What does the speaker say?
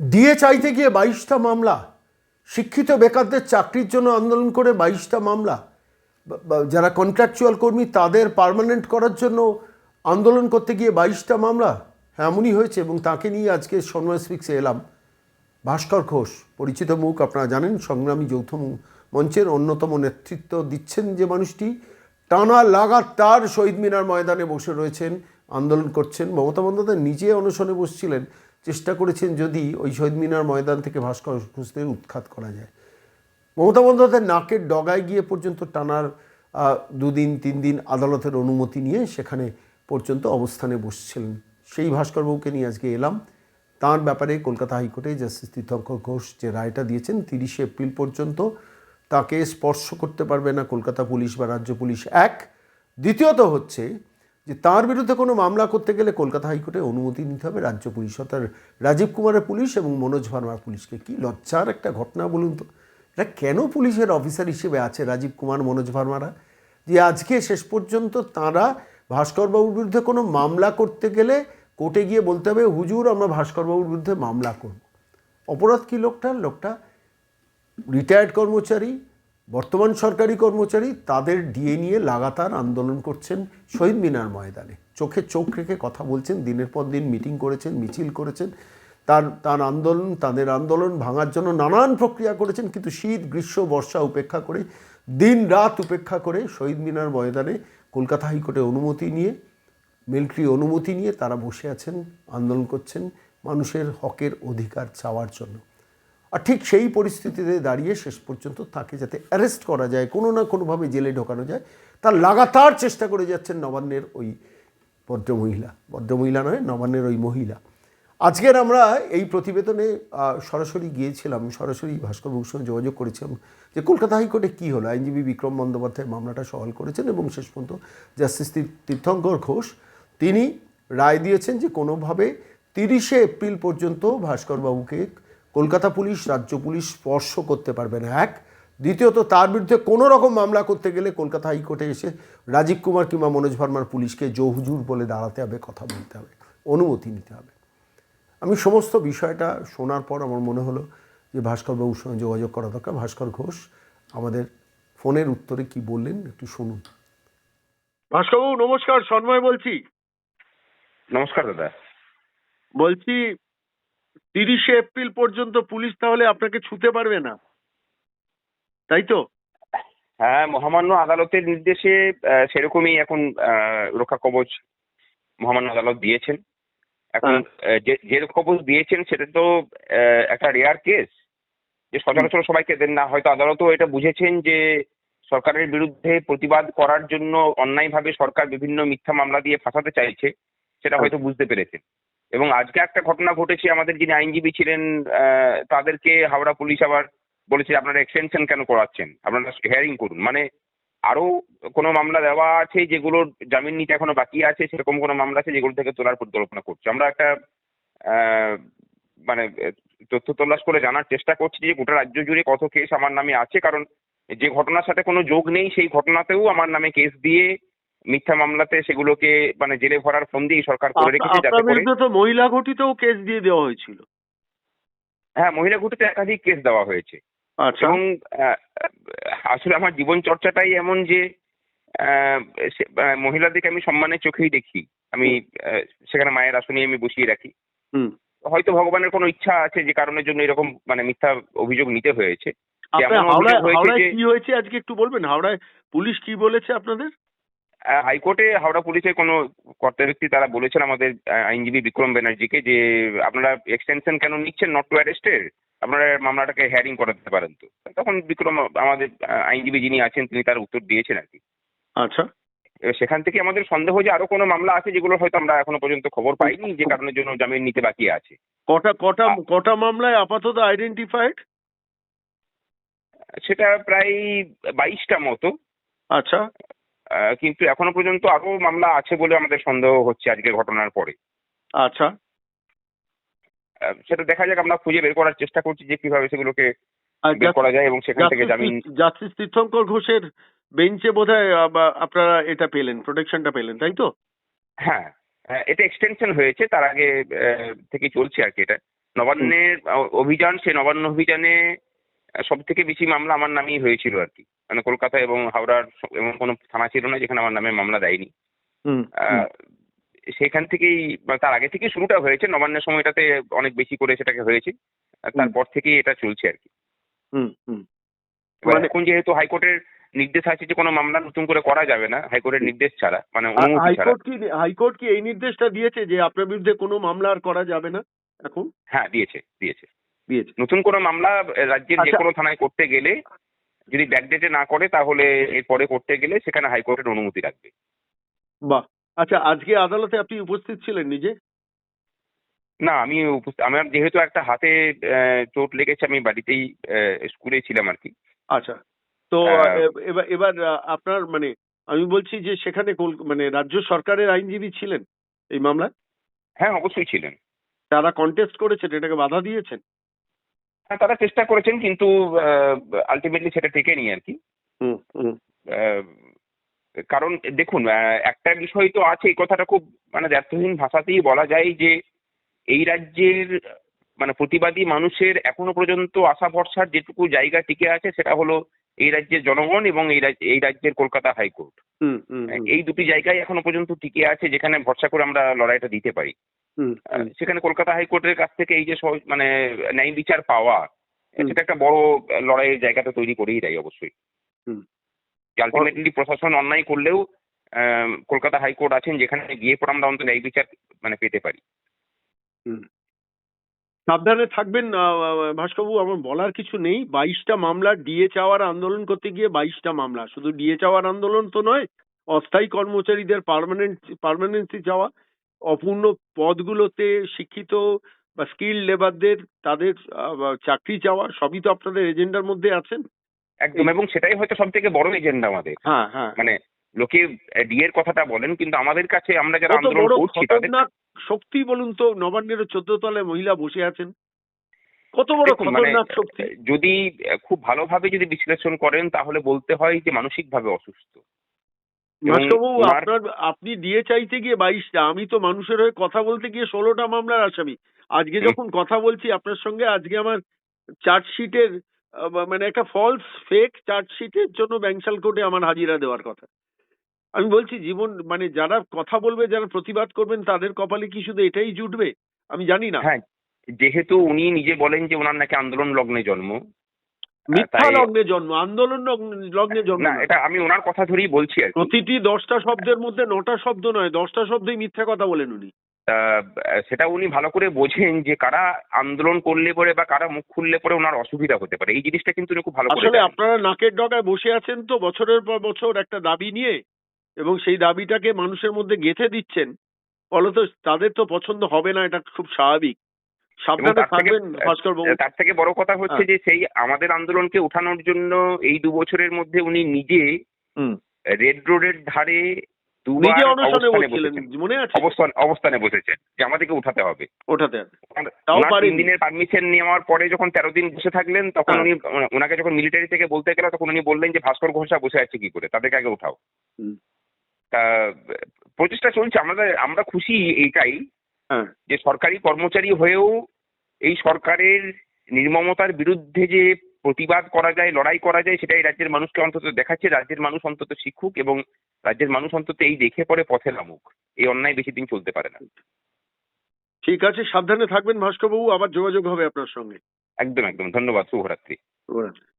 DA চাইতে গিয়ে বাইশটা মামলা শিক্ষিত বেকারদের চাকরির জন্য আন্দোলন করে বাইশটা মামলা যারা কন্ট্রাকচুয়াল কর্মী তাদের পার্মানেন্ট করার জন্য আন্দোলন করতে গিয়ে বাইশটা মামলা। হ্যাঁ, এমনই হয়েছে এবং তাকে নিয়ে আজকে সন্ময় স্পিক্সে এলাম। ভাস্কর ঘোষ পরিচিত মুখ আপনারা জানেন সংগ্রামী যৌথ মঞ্চের অন্যতম নেতৃত্ব দিচ্ছেন যে মানুষটি। টানা লাগাতার শহীদ মিনার ময়দানে বসে রয়েছেন আন্দোলন করছেন। মমতা বন্দ্যোপাধ্যায় নিজে অনশনে বসছিলেন। চেষ্টা করেছেন যদি ওই শহীদ মিনার ময়দান থেকে ভাস্কর ঘোষদের উৎখাত করা যায়। মমতা বন্দ্যোপাধ্যায় নাকের ডগায় গিয়ে পর্যন্ত টানার দুদিন, তিন দিন আদালতের অনুমতি নিয়ে সেখানে পর্যন্ত অবস্থানে বসছিলেন। সেই ভাস্করবাবুকে নিয়ে আজকে এলাম। তার ব্যাপারে কলকাতা হাইকোর্টে জাস্টিস তীর্থঙ্কর ঘোষ যে রায়টা দিয়েছেন, তিরিশে এপ্রিল পর্যন্ত তাকে স্পর্শ করতে পারবে না কলকাতা পুলিশ বা রাজ্য পুলিশ। এক, দ্বিতীয়ত হচ্ছে যে তার বিরুদ্ধে কোনো মামলা করতে গেলে কলকাতা হাইকোর্টে অনুমতি নিতে হবে। রাজ্য পুলিশ অর্থাৎ রাজীব কুমারের পুলিশ এবং মনোজ ভার্মার পুলিশকে। কি লজ্জার একটা ঘটনা বলুন তো? এটা কেন পুলিশের অফিসার হিসেবে আছে রাজীব কুমার, মনোজ ভার্মারা? যে আজকে শেষ পর্যন্ত তারা ভাস্করবাবুর বিরুদ্ধে কোনো মামলা করতে গেলে কোর্টে গিয়ে বলতে হবে, হুজুর, আমরা ভাস্করবাবুর বিরুদ্ধে মামলা করব। অপরাধ কি লোকটা লোকটা রিটায়ার্ড কর্মচারী বর্তমান সরকারি কর্মচারী তাদের ডিএ নিয়ে লাগাতার আন্দোলন করছেন শহীদ মিনার ময়দানে। চোখে চোখ রেখে কথা বলছেন, দিনের পর দিন মিটিং করেছেন, মিছিল করেছেন। তার তার আন্দোলন, তাদের আন্দোলন ভাঙার জন্য নানান প্রক্রিয়া করেছেন, কিন্তু শীত, গ্রীষ্ম, বর্ষা উপেক্ষা করে, দিন, রাত উপেক্ষা করে শহীদ মিনার ময়দানে কলকাতা হাইকোর্টে অনুমতি নিয়ে, মিলিটারি অনুমতি নিয়ে তারা বসে আছেন, আন্দোলন করছেন মানুষের হকের অধিকার চাওয়ার জন্য। আর ঠিক সেই পরিস্থিতিতে দাঁড়িয়ে শেষ পর্যন্ত তাকে যাতে অ্যারেস্ট করা যায়, কোনো না কোনোভাবে জেলে ঢোকানো যায়, তার লাগাতার চেষ্টা করে যাচ্ছেন নবান্নের ওই ভদ্রমহিলা। ভদ্রমহিলা নয়, নবান্নের ওই মহিলা। আজকের আমরা এই প্রতিবেদনে সরাসরি গিয়েছিলাম, সরাসরি ভাস্করবাবুর সঙ্গে যোগাযোগ করেছিলাম যে কলকাতা হাইকোর্টে কী হলো? আইনজীবী বিক্রম বন্দ্যোপাধ্যায় মামলাটা সওয়াল করেছেন এবং শেষ পর্যন্ত জাস্টিস তীর- তীর্থঙ্কর ঘোষ, তিনি রায় দিয়েছেন যে কোনোভাবে তিরিশে এপ্রিল পর্যন্ত ভাস্করবাবুকে কলকাতা পুলিশ রাজ্য পুলিশ স্পর্শ করতে পারবে না। এক দ্বিতীয়ত তার বিরুদ্ধে কোনো রকম মামলা করতে গেলে কলকাতা হাইকোর্টে এসে রাজীব কুমার কিংবা মনোজ ভার্মার পুলিশকে জহুজুর বলে দাঁড়াতে হবে কথা বলতে হবে অনুমতি নিতে হবে। আমি সমস্ত বিষয়টা শোনার পর আমার মনে হলো যে ভাস্করবাবুর সঙ্গে যোগাযোগ করা দরকার। ভাস্কর ঘোষ আমাদের ফোনের উত্তরে কি বললেন একটু শুনুন। ভাস্করবাবু নমস্কার সন্ময় বলছি। নমস্কার দাদা। বলছি তিরিশে এপ্রিল পর্যন্ত পুলিশ তাহলে আপনাকে ছুতে পারবে না। তাই তো? হ্যাঁ মহামান্য আদালতের নির্দেশে সেরকমই এখন রক্ষা কবচ মহামান্য আদালত দিয়েছেন। এখন আহ, যে কবচ দিয়েছেন সেটা তো একটা রেয়ার কেস যে সচরাচর সবাইকে দেন না। হয়তো আদালতও এটা বুঝেছেন যে সরকারের বিরুদ্ধে প্রতিবাদ করার জন্য অন্যায়ভাবে সরকার বিভিন্ন মিথ্যা মামলা দিয়ে ফাঁসাতে চাইছে সেটা হয়তো বুঝতে পেরেছেন। এবং আজকে একটা ঘটনা ঘটেছে, আমাদের যিনি আইনজীবী ছিলেন তাদেরকে হাওড়া পুলিশ আবার বলেছে, আপনারা এক্সটেনশন কেন করাচ্ছেন? আপনারা হেয়ারিং করুন। মানে আরও কোনো মামলা দেওয়া আছে যেগুলোর জামিন নিতে এখনও বাকি আছে? সেরকম কোনো মামলা আছে যেগুলো থেকে তোলার পরিকল্পনা করছে? আমরা একটা মানে তথ্য তল্লাশ করে জানার চেষ্টা করছি যে গোটা রাজ্য জুড়ে কত কেস আমার নামে আছে। কারণ যে ঘটনার সাথে কোনো যোগ নেই, সেই ঘটনাতেও আমার নামে কেস দিয়ে মিথ্যা মামলাতে সেগুলোকে মানে জেলে ভরার ফোন দিয়ে সরকার করে রেখেছে যাতে করে তো মহিলা ঘটিতেও কেস দিয়ে দেওয়া হয়েছিল। হ্যাঁ মহিলা ঘটিতে একাধিক কেস দেওয়া হয়েছে। আচ্ছা। এবং আসলে আমার জীবন চর্চাটাই এমন যে মহিলাদেরকে আমি সম্মানের চোখেই দেখি। আমি সেখানে মায়ের আসনে আমি বসিয়ে রাখি। হুম। হয়তো ভগবানের কোনো ইচ্ছা আছে যে কারণের জন্য এরকম মানে মিথ্যা অভিযোগ নিতে হয়েছে। কি হয়েছে আজকে একটু বলবেন? হাওড়ায় পুলিশ কি বলেছে আপনাদের? হাইকোর্টে হাওড়া পুলিশের কোনো কর্তা ব্যক্তি তারা বলেছেন আমাদের আইনজীবী বিক্রম ব্যানার্জিকে যে আপনারা এক্সটেনশন কেন নিচ্ছেন নট টু অ্যারেস্টের আপনারা মামলাটাকে হ্যারিং করাতে পারেন তো। তখন বিক্রম আমাদের আইনজীবী যিনি আছেন তিনি তার উত্তর দিয়েছেন আর কি। আচ্ছা। সেখান থেকে আমাদের সন্দেহ যে আরও কোনো মামলা আছে যেগুলো হয়তো আমরা এখনও পর্যন্ত খবর পাইনি যে কারণের জন্য জামিন নিতে বাকি আছে। কটা কটা কটা মামলায় আপাতত আইডেন্টিফাইড সেটা প্রায় বাইশটা মতো। আচ্ছা। কিন্তু এখনও পর্যন্ত আরও মামলা আছে বলে আমাদের সন্দেহ হচ্ছে আজকের ঘটনার পরে। আচ্ছা। সেটা দেখা যাক আমরা খুঁজে বের করার চেষ্টা করছি যে কীভাবে সেগুলোকে বের করা যায় এবং সেখান থেকে জামিন জাস্টিস তীর্থঙ্কর ঘোষের বেঞ্চে বোধহয় আপনারা এটা পেলেন প্রোটেকশনটা পেলেন তাই তো? হ্যাঁ আহ, এটা এক্সটেনশন হয়েছে তার আগে থেকে চলছে আর কি এটা। নবান্নের অভিযান সে নবান্ন অভিযানে সব থেকে বেশি মামলা আমার নামেই হয়েছিল আর কি। মানে কলকাতা এবং হাওড়ার এমন কোনো থানা ছিল না যেখানে আমার নামে মামলা দেয়নি। সেখান থেকেই তার আগে থেকে শুরুটা হয়েছে নবান্নের সময়টাতে অনেক বেশি করে সেটাকে হয়েছে। তারপর থেকেই এটা চলছে আর কি। হুম হুম। এবার মানে- এখন যেহেতু হাইকোর্টের নির্দেশ আছে যে কোনো মামলা নতুন করে করা যাবে না হাইকোর্টের নির্দেশ ছাড়া মানে হাইকোর্ট কি হাইকোর্ট কি এই নির্দেশটা দিয়েছে যে আপনার বিরুদ্ধে কোনো মামলা আর করা যাবে না এখন? হ্যাঁ দিয়েছে দিয়েছে। নতুন কোনো মামলা রাজ্যের যে আচ্ছা। কোনো থানায় করতে গেলে যদি ব্যাকডেটে না করে তাহলে এরপরে করতে গেলে সেখানে হাইকোর্টের অনুমতি লাগবে বাহ। আচ্ছা আজকে আদালতে আপনি উপস্থিত ছিলেন নিজে? না আমি আমার যেহেতু একটা হাতে চোট লেগেছে আমি বাড়িতেই স্কুলে ছিলাম আর কি। আচ্ছা। তো। এবার এবার আপনার মানে আমি বলছি যে সেখানে মানে রাজ্য সরকারের আইনজীবী ছিলেন এই মামলায়? হ্যাঁ অবশ্যই ছিলেন। তারা কন্টেস্ট করেছেন এটাকে বাধা দিয়েছেন? হ্যাঁ তারা চেষ্টা করেছেন কিন্তু আলটিমেটলি সেটা টেকেনি আর কি। কারণ দেখুন একটা বিষয় তো আছে এই কথাটা খুব মানে ব্যর্থহীন ভাষাতেই বলা যায় যে এই রাজ্যের মানে প্রতিবাদী মানুষের এখনও পর্যন্ত আশা ভরসার যেটুকু জায়গা টিকে আছে সেটা হলো এই রাজ্যের জনগণ এবং এই রাজ্য- এই রাজ্যের কলকাতা হাইকোর্ট। এই দুটি জায়গায় এখনও পর্যন্ত টিকে আছে যেখানে ভরসা করে আমরা লড়াইটা দিতে পারি। হুম, সেখানে কলকাতা হাইকোর্টের কাছ থেকে এই যে মানে ন্যায় বিচার পাওয়া সেটা একটা বড় লড়াইয়ের জায়গাটা তৈরি করেই দেয় অবশ্যই। হুম। আলটিমেটলি প্রশাসন অন্যায় করলেও কলকাতা হাইকোর্ট আছেন যেখানে গিয়ে পর আমরা অন্তত ন্যায় বিচার মানে পেতে পারি। হুম। সাবধানে থাকবেন ভাস্করবাবু আমার বলার কিছু নেই। বাইশটা মামলা ডিএ চাওয়ার আন্দোলন করতে গিয়ে বাইশটা মামলা। শুধু ডিএ চাওয়ার আন্দোলন তো নয় অস্থায়ী কর্মচারীদের পার্মানেন্ট পার্মানেন্সি চাওয়া অপূর্ণ পদগুলোতে শিক্ষিত বা স্কিল লেবারদের তাদের চাকরি চাওয়া সবই তো আপনাদের এজেন্ডার মধ্যে আছেন। একদম এবং সেটাই হয়তো সব থেকে বড় এজেন্ডা আমাদের। হ্যাঁ হ্যাঁ। মানে লোকে ডিএর কথাটা বলেন কিন্তু আমাদের কাছে আমরা যারা আন্দোলন করছি তাদের শক্তি বলুন তো নবান্নের চোদ্দ তলায় মহিলা বসে আছেন। কত বড় মানে খতরনাক শক্তি। যদি খুব ভালোভাবে যদি বিশ্লেষণ করেন তাহলে বলতে হয় যে মানসিকভাবে অসুস্থ। মাস্টারবাবু আপনার আপনি দিয়ে চাইতে গিয়ে বাইশটা আমি তো মানুষের হয়ে কথা বলতে গিয়ে ষোলোটা মামলার আসামি। আজকে যখন কথা বলছি আপনার সঙ্গে আজকে আমার চার্জশিটের মানে একটা ফলস ফেক চার্জশিটের জন্য ব্যাংশাল কোর্টে আমার হাজিরা দেওয়ার কথা। আমি বলছি জীবন মানে যারা কথা বলবে যারা প্রতিবাদ করবেন তাদের কপালে কি শুধু এটাই জুটবে? আমি জানি না। হ্যাঁ যেহেতু উনি নিজে বলেন যে ওনার নাকি আন্দোলন লগ্নে জন্ম। মিথ্যা লগ্নে জন্ম আন্দোলন লগ্নে- জন্ম না এটা আমি ওনার কথা ধরেই বলছি আর প্রতিটি দশটা শব্দের মধ্যে নটা শব্দ নয় দশটা শব্দই মিথ্যা কথা বলেন উনি। সেটা উনি ভালো করে বোঝেন যে কারা আন্দোলন করলে পরে বা কারা মুখ খুললে পরে ওনার অসুবিধা হতে পারে। এই জিনিসটা কিন্তু উনি খুব ভালো করে আসলে আপনারা নাকের ডগায় বসে আছেন তো বছরের পর বছর একটা দাবি নিয়ে। এবং সেই দাবিটাকে মানুষের মধ্যে গেঁথে দিচ্ছেন ফলত তাদের তো পছন্দ হবে না এটা খুব স্বাভাবিক। তার থেকে বড় কথা হচ্ছে হ্যাঁ। যে সেই আমাদের আন্দোলনকে উঠানোর জন্য এই দু বছরের মধ্যে উনি নিজে রেড রোডের ধারে নিজে অনশনে অবস্থানে বসছিলেন মনে আছে? অবস্থান অবস্থানে বসেছেন যে আমাদেরকে উঠাতে হবে। ওঠাতে হবে। তিন দিনের পারমিশন নেওয়ার পরে যখন তেরো দিন বসে থাকলেন তখন হ্যাঁ। উনি ওনাকে যখন মিলিটারি থেকে বলতে গেল তখন উনি বললেন যে ভাস্কর ঘোষা বসে আছে কি করে? তাদেরকে আগে উঠাও। প্রচেষ্টা চলছে আমাদের আমরা খুশি এইটাই হ্যাঁ। যে সরকারি কর্মচারী হয়েও এই সরকারের নির্মমতার বিরুদ্ধে যে প্রতিবাদ করা যায় লড়াই করা যায় সেটাই রাজ্যের মানুষকে অন্তত দেখাচ্ছে। রাজ্যের মানুষ অন্তত শিক্ষুক এবং রাজ্যের মানুষ অন্তত এই দেখে পরে পথে নামুক। এই অন্যায় বেশি দিন চলতে পারে না। ঠিক আছে সাবধানে থাকবেন ভাস্কর বাবু আবার যোগাযোগ হবে আপনার সঙ্গে। একদম একদম। ধন্যবাদ। শুভরাত্রি। শুভরাত্রি।